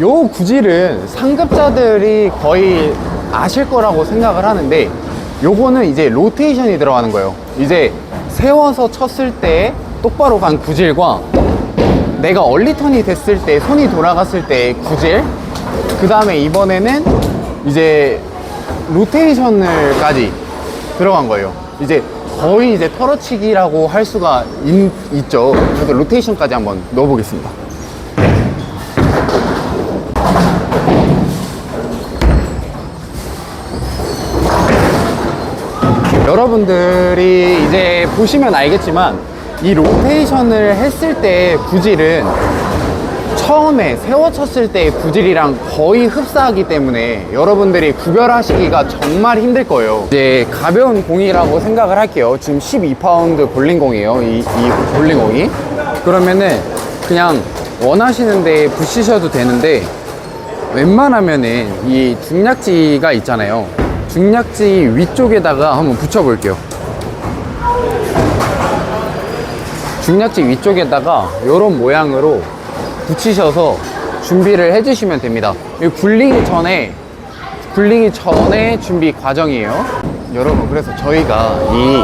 요 구질은 상급자들이 거의 아실 거라고 생각을 하는데 요거는 이제 로테이션이 들어가는 거예요. 이제 세워서 쳤을 때 똑바로 간 구질과 내가 얼리턴이 됐을 때 손이 돌아갔을 때 구질 그 다음에 이번에는 이제 로테이션을까지 들어간 거예요. 이제 거의 이제 털어치기라고 할 수가 있, 있죠. 그래서 로테이션까지 한번 넣어보겠습니다 여러분들이 이제 보시면 알겠지만 이 로테이션을 했을 때 구질은 처음에 세워 쳤을 때의 구질이랑 거의 흡사하기 때문에 여러분들이 구별하시기가 정말 힘들 거예요. 이제 가벼운 공이라고 생각을 할게요. 지금 12파운드 볼링공이에요. 이, 이 볼링공이. 그러면은 그냥 원하시는 데 붙이셔도 되는데 웬만하면은 이 중약지가 있잖아요. 중약지 위쪽에다가 한번 붙여볼게요. 중약지 위쪽에다가 이런 모양으로 붙이셔서 준비를 해주시면 됩니다. 이 굴리기 전에 굴리기 전에 준비 과정이에요. 여러분 그래서 저희가 이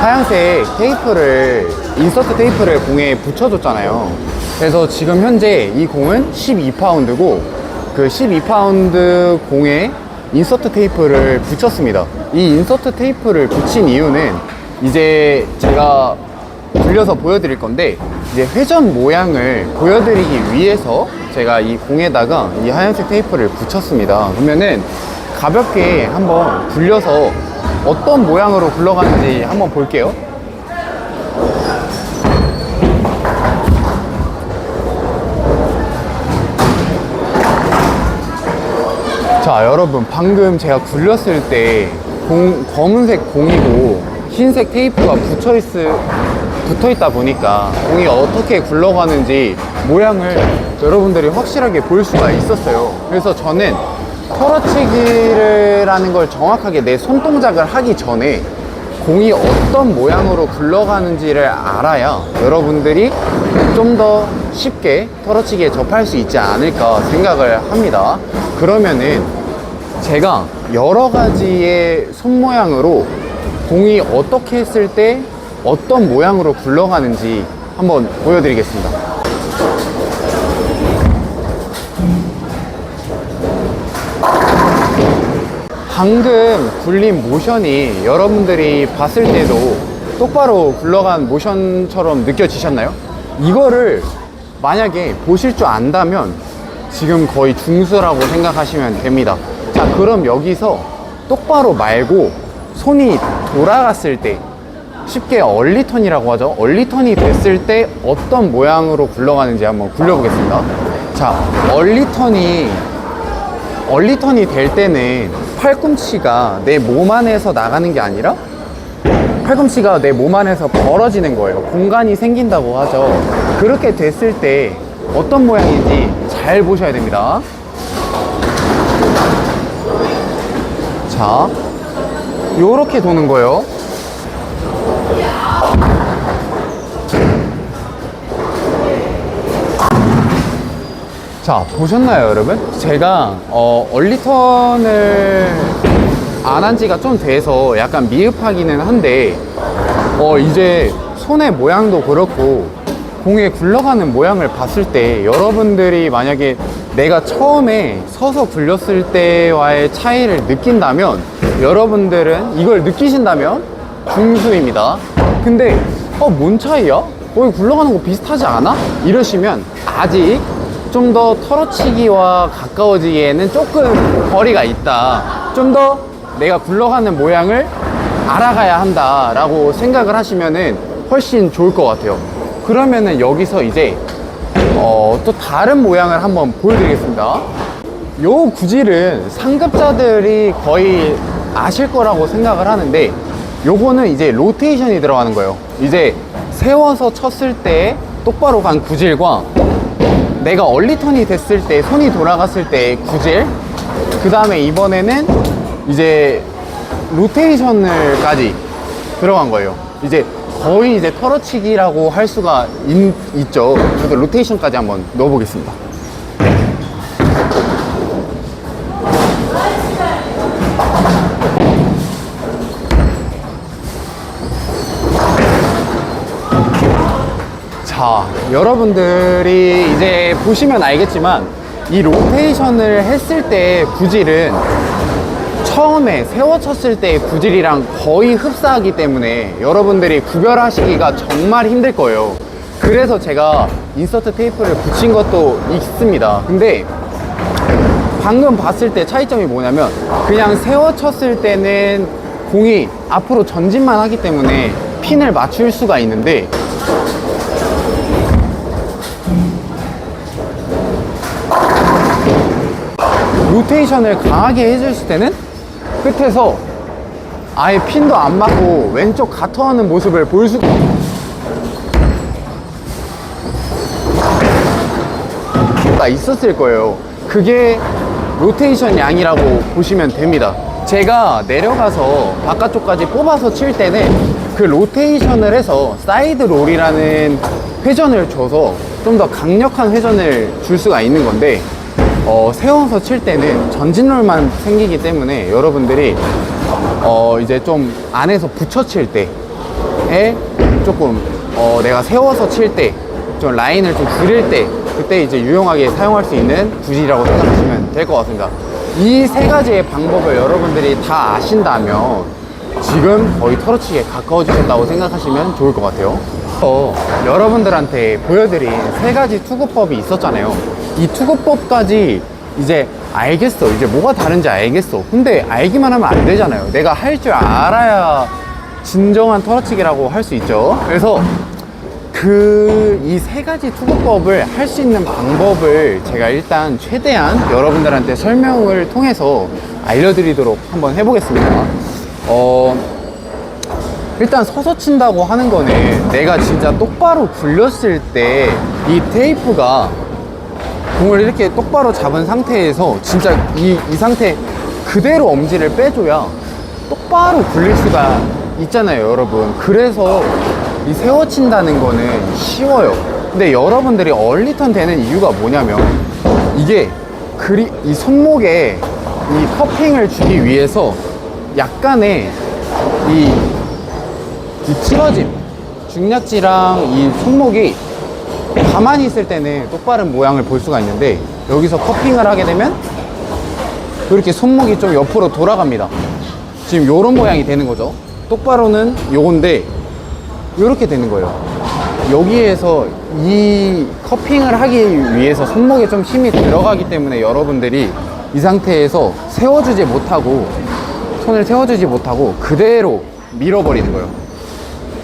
하얀색 테이프를 인서트 테이프를 공에 붙여줬잖아요. 그래서 지금 현재 이 공은 12파운드고 그 12파운드 공에 인서트 테이프를 붙였습니다. 이 인서트 테이프를 붙인 이유는 이제 제가 굴려서 보여드릴 건데 이제 회전 모양을 보여드리기 위해서 제가 이 공에다가 이 하얀색 테이프를 붙였습니다. 그러면은 가볍게 한번 굴려서 어떤 모양으로 굴러가는지 한번 볼게요. 자 여러분 방금 제가 굴렸을 때 공, 검은색 공이고 흰색 테이프가 붙어 있, 붙어 있다 보니까 공이 어떻게 굴러가는지 모양을 여러분들이 확실하게 볼 수가 있었어요. 그래서 저는 털어치기라는 걸 정확하게 내 손동작을 하기 전에 공이 어떤 모양으로 굴러가는지를 알아야 여러분들이 좀 더 쉽게 털어치기에 접할 수 있지 않을까 생각을 합니다. 그러면은 제가 여러 가지의 손 모양으로 공이 어떻게 했을 때 어떤 모양으로 굴러가는지 한번 보여드리겠습니다. 방금 굴린 모션이 여러분들이 봤을 때도 똑바로 굴러간 모션처럼 느껴지셨나요? 이거를 만약에 보실 줄 안다면 지금 거의 중수라고 생각하시면 됩니다. 자, 그럼 여기서 똑바로 말고 손이 돌아갔을 때 쉽게 얼리턴이라고 하죠. 얼리턴이 됐을 때 어떤 모양으로 굴러가는지 한번 굴려보겠습니다. 자, 얼리턴이 얼리턴이 될 때는 팔꿈치가 내 몸 안에서 나가는 게 아니라 팔꿈치가 내 몸 안에서 벌어지는 거예요. 공간이 생긴다고 하죠. 그렇게 됐을 때 어떤 모양인지 잘 보셔야 됩니다. 자, 요렇게 도는 거예요. 자, 보셨나요, 여러분? 제가, 어, 얼리턴을 안 한 지가 좀 돼서 약간 미흡하기는 한데, 어, 이제 손의 모양도 그렇고, 공에 굴러가는 모양을 봤을 때, 여러분들이 만약에 내가 처음에 서서 굴렸을 때와의 차이를 느낀다면, 여러분들은 이걸 느끼신다면, 중수입니다. 근데, 어, 뭔 차이야? 거기 굴러가는 거 비슷하지 않아? 이러시면, 아직 좀 더 털어치기와 가까워지기에는 조금 거리가 있다. 좀 더 내가 굴러가는 모양을 알아가야 한다라고 생각을 하시면은 훨씬 좋을 것 같아요. 그러면은 여기서 이제 어, 또 다른 모양을 한번 보여드리겠습니다. 요 구질은 상급자들이 거의 아실 거라고 생각을 하는데 요거는 이제 로테이션이 들어가는 거예요. 이제 세워서 쳤을 때 똑바로 간 구질과 내가 얼리턴이 됐을 때 손이 돌아갔을 때 구질. 그 다음에 이번에는 이제 로테이션을까지 들어간 거예요. 이제 거의 이제 털어치기라고 할 수가 있, 죠. 그래서 로테이션까지 한번 넣어보겠습니다 자, 여러분들이 이제 보시면 알겠지만 이 로테이션을 했을 때 구질은 처음에 세워쳤을 때의 구질이랑 거의 흡사하기 때문에 여러분들이 구별하시기가 정말 힘들 거예요. 그래서 제가 인서트 테이프를 붙인 것도 있습니다. 근데 방금 봤을 때 차이점이 뭐냐면 그냥 세워쳤을 때는 공이 앞으로 전진만 하기 때문에 핀을 맞출 수가 있는데 로테이션을 강하게 해줬을 때는 끝에서 아예 핀도 안 맞고 왼쪽 가터하는 모습을 볼 수, 가 있었을 거예요. 그게 로테이션 양이라고 보시면 됩니다. 제가 내려가서 바깥쪽까지 뽑아서 칠 때는 그 로테이션을 해서 사이드 롤이라는 회전을 줘서 좀 더 강력한 회전을 줄 수가 있는 건데 어, 세워서 칠 때는 전진롤만 생기기 때문에 여러분들이 어, 이제 좀 안에서 붙여 칠 때에 조금 어, 내가 세워서 칠 때 좀 라인을 좀 줄일 때 그때 이제 유용하게 사용할 수 있는 구질이라고 생각하시면 될 것 같습니다. 이 세 가지의 방법을 여러분들이 다 아신다면 지금 거의 털어치기에 가까워지셨다고 생각하시면 좋을 것 같아요. 어, 여러분들한테 보여드린 세 가지 투구법이 있었잖아요. 이 투구법까지 이제 알겠어. 이제 뭐가 다른지 알겠어. 근데 알기만 하면 안 되잖아요. 내가 할 줄 알아야 진정한 털어치기라고 할 수 있죠. 그래서 그 이 세 가지 투구법을 할 수 있는 방법을 제가 일단 최대한 여러분들한테 설명을 통해서 알려드리도록 한번 해보겠습니다. 어, 일단 서서 친다고 하는 거는 내가 진짜 똑바로 굴렸을 때 이 테이프가 공을 이렇게 똑바로 잡은 상태에서 진짜 이, 이 상태 그대로 엄지를 빼줘야 똑바로 굴릴 수가 있잖아요, 여러분. 그래서 이 세워친다는 거는 쉬워요. 근데 여러분들이 얼리턴 되는 이유가 뭐냐면 이게 그리, 이 손목에 이 커핑을 주기 위해서 약간의 이, 이 틀어짐, 중략지랑 이 손목이 가만히 있을 때는 똑바른 모양을 볼 수가 있는데 여기서 커핑을 하게 되면 이렇게 손목이 좀 옆으로 돌아갑니다. 지금 이런 모양이 되는 거죠. 똑바로는 요건데 이렇게 되는 거예요. 여기에서 이 커핑을 하기 위해서 손목에 좀 힘이 들어가기 때문에 여러분들이 이 상태에서 세워주지 못하고 손을 세워주지 못하고 그대로 밀어버리는 거예요.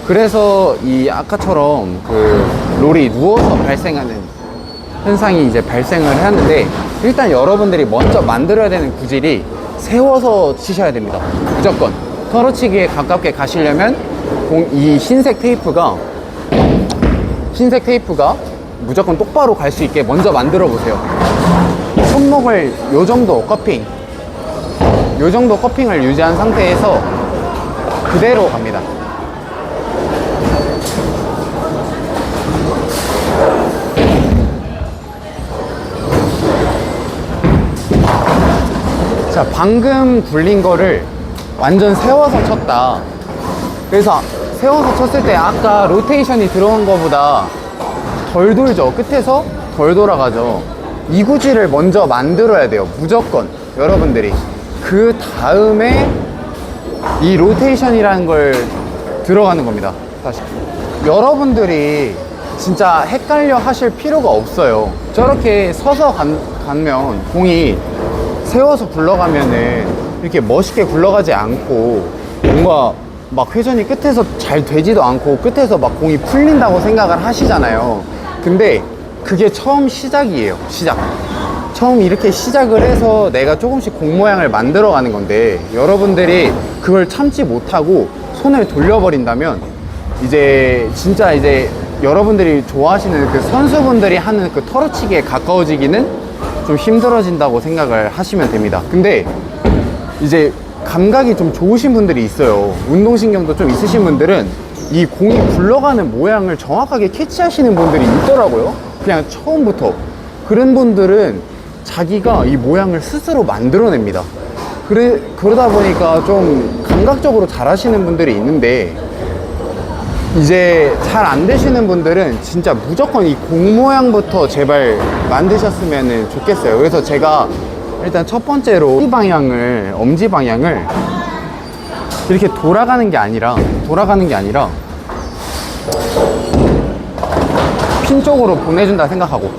그래서 이 아까처럼 그 롤이 누워서 발생하는 현상이 이제 발생을 하는데 일단 여러분들이 먼저 만들어야 되는 구질이 세워서 치셔야 됩니다. 무조건. 털어치기에 가깝게 가시려면 공- 이 흰색 테이프가 흰색 테이프가 무조건 똑바로 갈 수 있게 먼저 만들어 보세요. 손목을 요 정도 커핑, 요 정도 커핑을 유지한 상태에서 그대로 갑니다. 자, 방금 굴린 거를 완전 세워서 쳤다. 그래서 세워서 쳤을 때 아까 로테이션이 들어간 거보다 덜 돌죠. 끝에서 덜 돌아가죠. 이 구질을 먼저 만들어야 돼요. 무조건. 여러분들이. 그 다음에 이 로테이션이라는 걸 들어가는 겁니다. 다시. 여러분들이 진짜 헷갈려 하실 필요가 없어요. 저렇게 서서 간, 가면 공이 세워서 굴러가면은 이렇게 멋있게 굴러가지 않고 뭔가 막 회전이 끝에서 잘 되지도 않고 끝에서 막 공이 풀린다고 생각을 하시잖아요. 근데 그게 처음 시작이에요. 시작. 처음 이렇게 시작을 해서 내가 조금씩 공 모양을 만들어 가는 건데 여러분들이 그걸 참지 못하고 손을 돌려버린다면 이제 진짜 이제 여러분들이 좋아하시는 그 선수분들이 하는 그 털어치기에 가까워지기는 좀 힘들어진다고 생각을 하시면 됩니다. 근데 이제 감각이 좀 좋으신 분들이 있어요. 운동신경도 좀 있으신 분들은 이 공이 굴러가는 모양을 정확하게 캐치하시는 분들이 있더라고요. 그냥 처음부터. 그런 분들은 자기가 이 모양을 스스로 만들어냅니다. 그래, 그러다 보니까 좀 감각적으로 잘 하시는 분들이 있는데 이제 잘 안 되시는 분들은 진짜 무조건 이 공 모양부터 제발 만드셨으면 좋겠어요. 그래서 제가 일단 첫 번째로 이 방향을, 엄지 방향을 이렇게 돌아가는 게 아니라, 돌아가는 게 아니라 핀 쪽으로 보내준다 생각하고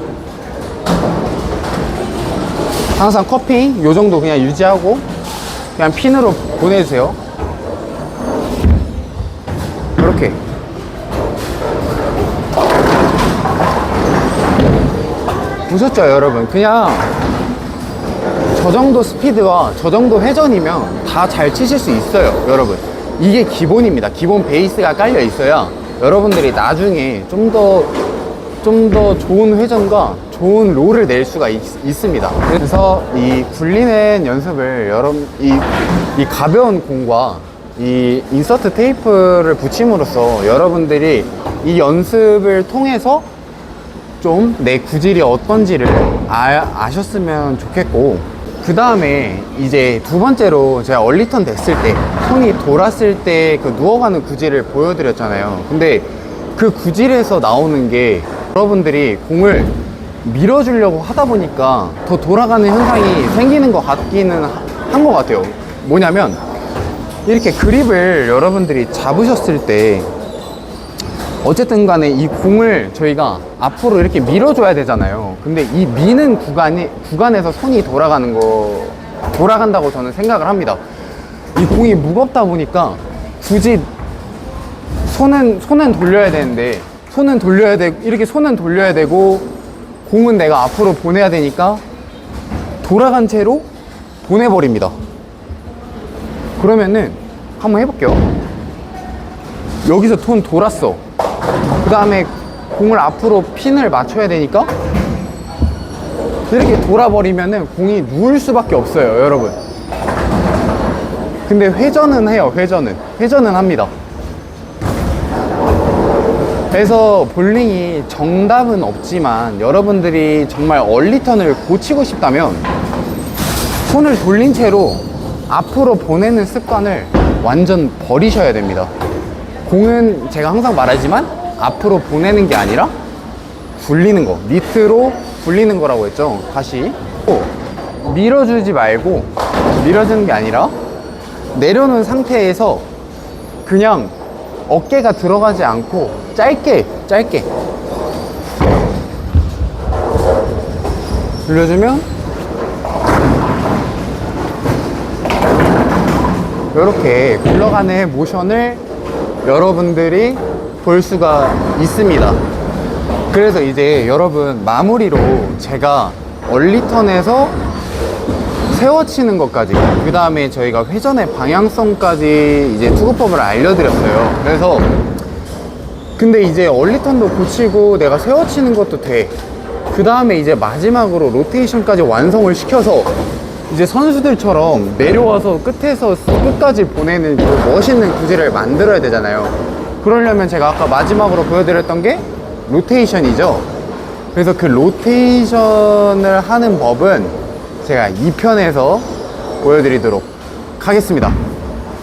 항상 커핑 요 정도 그냥 유지하고 그냥 핀으로 보내주세요. 보셨죠 여러분? 그냥 저 정도 스피드와 저 정도 회전이면 다 잘 치실 수 있어요 여러분. 이게 기본입니다. 기본 베이스가 깔려 있어야 여러분들이 나중에 좀 더 좀 더 좋은 회전과 좋은 롤을 낼 수가 있, 습니다. 그래서 이 굴리는 연습을 여러분 이, 이 가벼운 공과 이 인서트 테이프를 붙임으로써 여러분들이 이 연습을 통해서 좀 내 구질이 어떤지를 아, 셨으면 좋겠고 그 다음에 이제 두 번째로 제가 얼리턴 됐을 때 손이 돌았을 때 그 누워가는 구질을 보여드렸잖아요. 근데 그 구질에서 나오는 게 여러분들이 공을 밀어주려고 하다 보니까 더 돌아가는 현상이 생기는 것 같기는 한 것 같아요. 뭐냐면 이렇게 그립을 여러분들이 잡으셨을 때 어쨌든 간에 이 공을 저희가 앞으로 이렇게 밀어줘야 되잖아요. 근데 이 미는 구간이, 구간에서 손이 돌아가는 거, 돌아간다고 저는 생각을 합니다. 이 공이 무겁다 보니까 굳이 손은, 손은 돌려야 되는데, 손은 돌려야 되고, 이렇게 손은 돌려야 되고, 공은 내가 앞으로 보내야 되니까 돌아간 채로 보내버립니다. 그러면은 한번 해볼게요. 여기서 톤 돌았어. 그 다음에 공을 앞으로 핀을 맞춰야 되니까 이렇게 돌아버리면은 공이 누울 수밖에 없어요, 여러분. 근데 회전은 해요, 회전은. 회전은 합니다. 그래서 볼링이 정답은 없지만 여러분들이 정말 얼리턴을 고치고 싶다면 손을 돌린 채로 앞으로 보내는 습관을 완전 버리셔야 됩니다. 공은 제가 항상 말하지만 앞으로 보내는 게 아니라 굴리는 거. 밑으로 굴리는 거라고 했죠. 다시. 또 밀어주지 말고 밀어주는 게 아니라 내려놓은 상태에서 그냥 어깨가 들어가지 않고 짧게 짧게. 돌려주면 이렇게 굴러가는 모션을 여러분들이 볼 수가 있습니다. 그래서 이제 여러분 마무리로 제가 얼리턴에서 세워치는 것까지 그 다음에 저희가 회전의 방향성까지 이제 투구법을 알려드렸어요. 그래서 근데 이제 얼리턴도 고치고 내가 세워치는 것도 돼. 그 다음에 이제 마지막으로 로테이션까지 완성을 시켜서 이제 선수들처럼 내려와서 끝에서 끝까지 보내는 그 멋있는 구질을 만들어야 되잖아요. 그러려면 제가 아까 마지막으로 보여드렸던 게 로테이션이죠. 그래서 그 로테이션을 하는 법은 제가 2편에서 보여드리도록 하겠습니다.